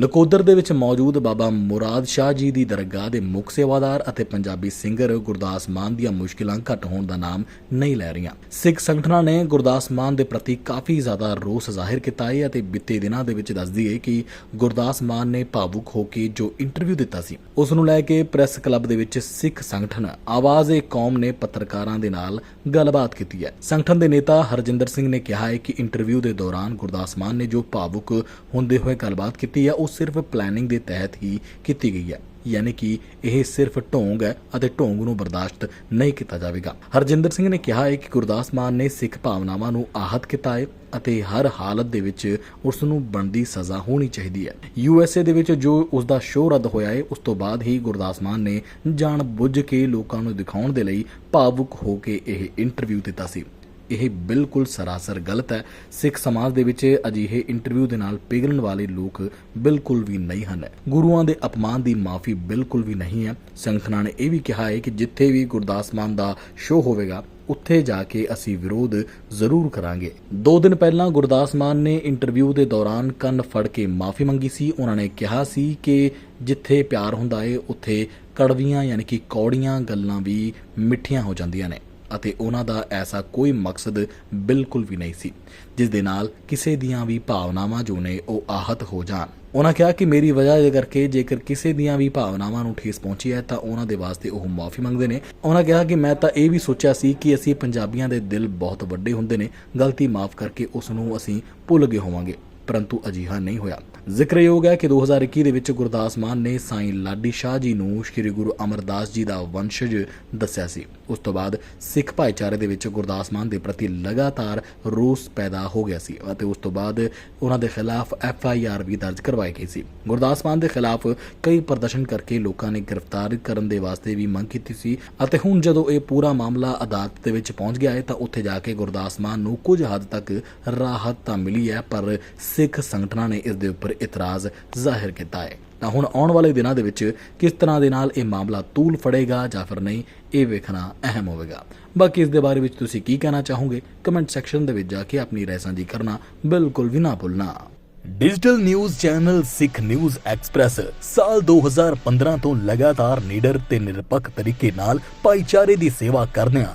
ਨਕੋਦਰ ਦੇ ਵਿੱਚ ਮੌਜੂਦ ਬਾਬਾ ਮੁਰਾਦ ਸ਼ਾਹ ਜੀ ਦੀ ਦਰਗਾਹ ਦੇ ਮੁੱਖ ਸੇਵਾਦਾਰ ਅਤੇ ਪੰਜਾਬੀ ਸਿੰਗਰ ਗੁਰਦਾਸ ਮਾਨ ਦੀਆਂ ਮੁਸ਼ਕਿਲਾਂ ਘੱਟ ਹੋਣ ਦਾ ਨਾਮ ਨਹੀਂ ਲੈ ਰਹੀਆਂ। ਸਿੱਖ ਸੰਗਠਨਾਂ ਨੇ ਗੁਰਦਾਸ ਮਾਨ ਦੇ ਪ੍ਰਤੀ ਕਾਫੀ ਜ਼ਿਆਦਾ ਰੋਸ ਜ਼ਾਹਿਰ ਕੀਤਾ ਹੈ ਅਤੇ ਬੀਤੇ ਦਿਨਾਂ ਦੇ ਵਿੱਚ ਦੱਸਦੀ ਹੈ ਕਿ ਗੁਰਦਾਸ ਮਾਨ ਨੇ ਭਾਵੁਕ ਹੋ ਕੇ ਜੋ ਇੰਟਰਵਿਊ ਦਿੱਤਾ ਸੀ, ਉਸ ਨੂੰ ਲੈ ਕੇ ਪ੍ਰੈਸ ਕਲੱਬ ਦੇ ਵਿੱਚ ਸਿੱਖ ਸੰਗਠਨ ਆਵਾਜ਼-ਏ ਕੌਮ ਨੇ ਪੱਤਰਕਾਰਾਂ ਦੇ ਨਾਲ ਗੱਲਬਾਤ ਕੀਤੀ ਹੈ। ਸੰਗਠਨ ਦੇ ਨੇਤਾ ਹਰਜਿੰਦਰ ਸਿੰਘ ਨੇ ਕਿਹਾ ਹੈ ਕਿ ਇੰਟਰਵਿਊ ਦੇ ਦੌਰਾਨ ਗੁਰਦਾਸ ਮਾਨ ਨੇ ਜੋ ਭਾਵੁਕ ਹੁੰਦੇ ਹੋਏ ਗੱਲਬਾਤ ਕੀਤੀ ਹੈ ਉਹ ਸਿਰਫ ਪਲੈਨਿੰਗ ਦੇ ਤਹਿਤ ਹੀ ਕੀਤੀ ਗਈ ਹੈ। ਯਾਨੀ ਕਿ ਇਹ ਸਿਰਫ ਢੋਂਗ ਹੈ ਅਤੇ ਢੋਂਗ ਨੂੰ ਬਰਦਾਸ਼ਤ ਨਹੀਂ ਕੀਤਾ ਜਾਵੇਗਾ। ਹਰਜਿੰਦਰ ਸਿੰਘ ਨੇ ਕਿਹਾ ਹੈ ਕਿ ਗੁਰਦਾਸ ਮਾਨ ਨੇ ਸਿੱਖ ਭਾਵਨਾਵਾਂ ਨੂੰ ਆਹਤ ਕੀਤਾ ਹੈ ਅਤੇ ਹਰ ਹਾਲਤ ਦੇ ਵਿੱਚ ਉਸ ਨੂੰ ਬਣਦੀ ਸਜ਼ਾ ਹੋਣੀ ਚਾਹੀਦੀ ਹੈ। ਯੂ ਐਸ ਏ ਦੇ ਵਿੱਚ ਜੋ ਉਸ ਦਾ ਸ਼ੋਅ ਰੱਦ ਹੋਇਆ ਹੈ, ਉਸ ਤੋਂ ਬਾਅਦ ਹੀ ਗੁਰਦਾਸ ਮਾਨ ਨੇ ਜਾਣ ਬੁੱਝ ਕੇ ਲੋਕਾਂ ਨੂੰ ਦਿਖਾਉਣ ਦੇ ਲਈ ਭਾਵੁਕ ਹੋ ਕੇ ਇਹ ਇੰਟਰਵਿਊ ਦਿੱਤਾ ਸੀ। ਇਹ ਬਿਲਕੁਲ ਸਰਾਸਰ ਗਲਤ ਹੈ। ਸਿੱਖ ਸਮਾਜ ਦੇ ਵਿੱਚ ਅਜਿਹੇ ਇੰਟਰਵਿਊ ਦੇ ਨਾਲ ਪਿਘਲਣ ਵਾਲੇ ਲੋਕ ਬਿਲਕੁਲ ਵੀ ਨਹੀਂ ਹਨ। ਗੁਰੂਆਂ ਦੇ ਅਪਮਾਨ ਦੀ ਮਾਫੀ ਬਿਲਕੁਲ ਵੀ ਨਹੀਂ ਹੈ। ਸੰਗਠਨਾਂ ਨੇ ਇਹ ਵੀ ਕਿਹਾ ਹੈ ਕਿ ਜਿੱਥੇ ਵੀ ਗੁਰਦਾਸ ਮਾਨ ਦਾ ਸ਼ੋਅ ਹੋਵੇਗਾ, ਉੱਥੇ ਜਾ ਕੇ ਅਸੀਂ ਵਿਰੋਧ ਜ਼ਰੂਰ ਕਰਾਂਗੇ। ਦੋ ਦਿਨ ਪਹਿਲਾਂ ਗੁਰਦਾਸ ਮਾਨ ਨੇ ਇੰਟਰਵਿਊ ਦੇ ਦੌਰਾਨ ਕੰਨ ਫੜ ਕੇ ਮਾਫੀ ਮੰਗੀ ਸੀ। ਉਹਨਾਂ ਨੇ ਕਿਹਾ ਸੀ ਕਿ ਜਿੱਥੇ ਪਿਆਰ ਹੁੰਦਾ ਏ, ਉੱਥੇ ਕੜਵੀਆਂ ਯਾਨੀ ਕਿ ਕੌੜੀਆਂ ਗੱਲਾਂ ਵੀ ਮਿੱਠੀਆਂ ਹੋ ਜਾਂਦੀਆਂ ਨੇ। ਅਤੇ ਉਹਨਾਂ ਦਾ ਐਸਾ ਕੋਈ ਮਕਸਦ ਬਿਲਕੁਲ ਵੀ ਨਹੀਂ ਸੀ, ਜਿਸ ਦੇ ਨਾਲ ਕਿਸੇ ਦੀਆਂ ਵੀ ਭਾਵਨਾਵਾਂ ਜੋ ਨੇ ਉਹ ਆਹਤ ਹੋ ਜਾਣ। ਉਹਨਾਂ ਕਿਹਾ ਕਿ ਮੇਰੀ ਵਜ੍ਹਾ ਦੇ ਕਰਕੇ ਜੇਕਰ ਕਿਸੇ ਦੀਆਂ ਵੀ ਭਾਵਨਾਵਾਂ ਨੂੰ ਠੇਸ ਪਹੁੰਚੀ ਹੈ, ਤਾਂ ਉਹਨਾਂ ਦੇ ਵਾਸਤੇ ਉਹ ਮਾਫੀ ਮੰਗਦੇ ਨੇ। ਉਹਨਾਂ ਕਿਹਾ ਕਿ ਮੈਂ ਤਾਂ ਇਹ ਵੀ ਸੋਚਿਆ ਸੀ ਕਿ ਅਸੀਂ ਪੰਜਾਬੀਆਂ ਦੇ ਦਿਲ ਬਹੁਤ ਵੱਡੇ ਹੁੰਦੇ ਨੇ, ਗਲਤੀ ਮਾਫ ਕਰਕੇ ਉਸ ਨੂੰ ਅਸੀਂ ਭੁੱਲ ਗਏ ਹੋਵਾਂਗੇ। ਪਰੰਤੂ ਅਜਿਹਾ ਨਹੀਂ ਹੋਇਆ। ਜ਼ਿਕਰਯੋਗ ਹੈ ਕਿ 2021 ਦੇ ਵਿੱਚ ਗੁਰਦਾਸ ਮਾਨ ਨੇ ਸਾਈਂ ਲਾਡੀ ਸ਼ਾਹ ਜੀ ਨੂੰ ਸ੍ਰੀ ਗੁਰੂ ਅਮਰਦਾਸ ਜੀ ਦਾ ਵੰਸ਼ਜ ਦੱਸਿਆ ਸੀ। ਉਸ ਤੋਂ ਬਾਅਦ ਸਿੱਖ ਭਾਈਚਾਰੇ ਦੇ ਵਿੱਚ ਗੁਰਦਾਸ ਮਾਨ ਦੇ ਪ੍ਰਤੀ ਲਗਾਤਾਰ ਰੋਸ ਪੈਦਾ ਹੋ ਗਿਆ ਸੀ ਅਤੇ ਉਸ ਤੋਂ ਬਾਅਦ ਉਹਨਾਂ ਦੇ ਖਿਲਾਫ ਐਫ ਆਈ ਆਰ ਵੀ ਦਰਜ ਕਰਵਾਈ ਗਈ ਸੀ। ਗੁਰਦਾਸ ਮਾਨ ਦੇ ਖਿਲਾਫ ਕਈ ਪ੍ਰਦਰਸ਼ਨ ਕਰਕੇ ਲੋਕਾਂ ਨੇ ਗ੍ਰਿਫਤਾਰ ਕਰਨ ਦੇ ਵਾਸਤੇ ਵੀ ਮੰਗ ਕੀਤੀ ਸੀ ਅਤੇ ਹੁਣ ਜਦੋਂ ਇਹ ਪੂਰਾ ਮਾਮਲਾ ਅਦਾਲਤ ਦੇ ਵਿੱਚ ਪਹੁੰਚ ਗਿਆ ਹੈ ਤਾਂ ਉੱਥੇ ਜਾ ਕੇ ਗੁਰਦਾਸ ਮਾਨ ਨੂੰ ਕੁਝ ਹੱਦ ਤੱਕ ਰਾਹਤ ਤਾਂ ਮਿਲੀ ਹੈ, ਪਰ ਸਿੱਖ ਸੰਗਠਨਾਂ ਨੇ ਇਸ ਦੇ ਉੱਪਰ ਇਤਰਾਜ਼ ਜ਼ਾਹਿਰ ਕੀਤਾ ਹੈ। ਤਾਂ ਹੁਣ ਆਉਣ ਵਾਲੇ ਦਿਨਾਂ ਦੇ ਵਿੱਚ ਕਿਸ ਤਰ੍ਹਾਂ ਦੇ ਨਾਲ ਇਹ ਮਾਮਲਾ ਤੂਲ ਫੜੇਗਾ ਜਾਂ ਫਿਰ ਨਹੀਂ, ਇਹ ਵੇਖਣਾ ਅਹਿਮ ਹੋਵੇਗਾ। ਬਾਕੀ ਇਸ ਦੇ ਬਾਰੇ ਵਿੱਚ ਤੁਸੀਂ ਕੀ ਕਹਿਣਾ ਚਾਹੋਗੇ? ਕਮੈਂਟ ਸੈਕਸ਼ਨ ਦੇ ਵਿੱਚ ਜਾ ਕੇ ਆਪਣੀ ਰਾਏ ਸਾਂਝੀ ਕਰਨਾ ਬਿਲਕੁਲ ਵੀ ਨਾ ਭੁੱਲਣਾ। Digital news channel Sikh news express ਸਾਲ 2015 ਤੋਂ ਲਗਾਤਾਰ ਨੀਡਰ ਤੇ ਨਿਰਪੱਖ ਤਰੀਕੇ ਨਾਲ ਭਾਈਚਾਰੇ ਦੀ ਸੇਵਾ ਕਰਦਿਆਂ